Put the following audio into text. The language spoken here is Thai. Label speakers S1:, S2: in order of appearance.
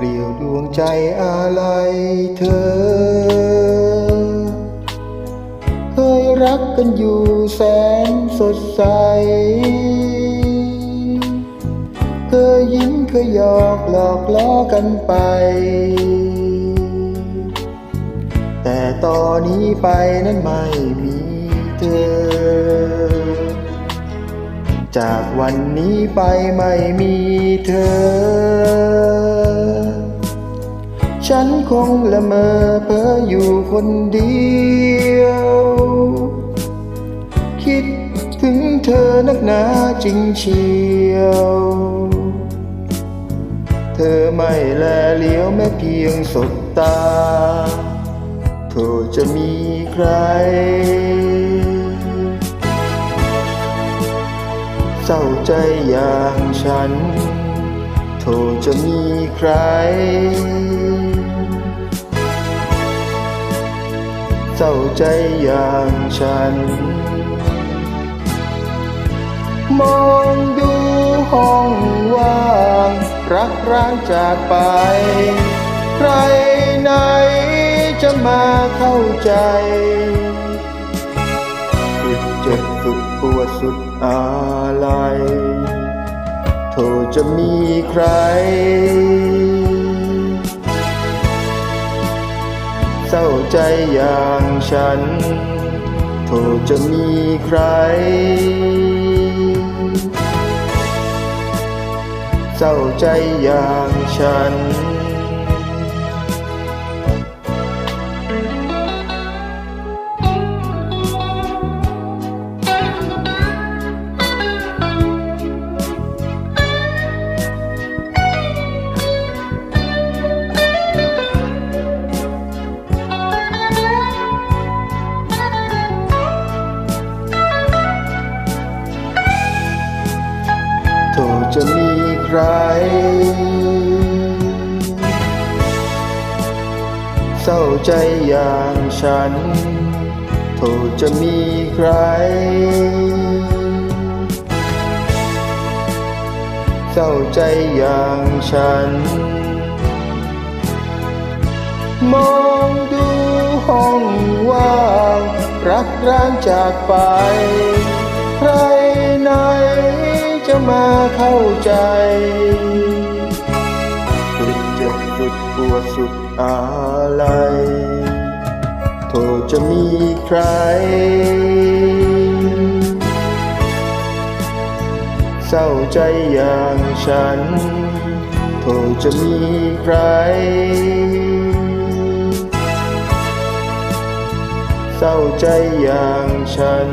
S1: เปลี่ยวดวงใจอะไรเธอ เคยรักกันอยู่แสนสดใส เคยยิ้มเคยหยอกหลอกล้อกันไป แต่ตอนนี้ไปนั้นไม่มีเธอ จากวันนี้ไปไม่มีเธอ ฉันคงละเมอเพ้ออยู่คนเดียว คิดถึงเธอนักหนาจริงเชียว เธอไม่แลเลี้ยวแม้เพียงสบตาเธอจะมีใคร เศร้าใจอย่างฉัน โทจะมีใคร เศร้าใจอย่างฉัน มองดูห้องว่าง รักร้างจากไป ใครไหนจะมาเข้าใจ ปวดสุดอะไรโทจะมีใคร เศร้าใจอย่างฉัน โทจะมีใคร เศร้าใจอย่างฉัน จะมีใคร เศร้าใจอย่างฉันโทษจะมีใคร เศร้าใจอย่างฉัน มองดูห้องว่าง รักร้างจากไป ใครไหน มาเข้าใจ สุดเจ็บสุดปวดสุดอะไรโทษจะมีใคร เศร้าใจอย่างฉัน โทษจะมีใคร เศร้าใจอย่างฉัน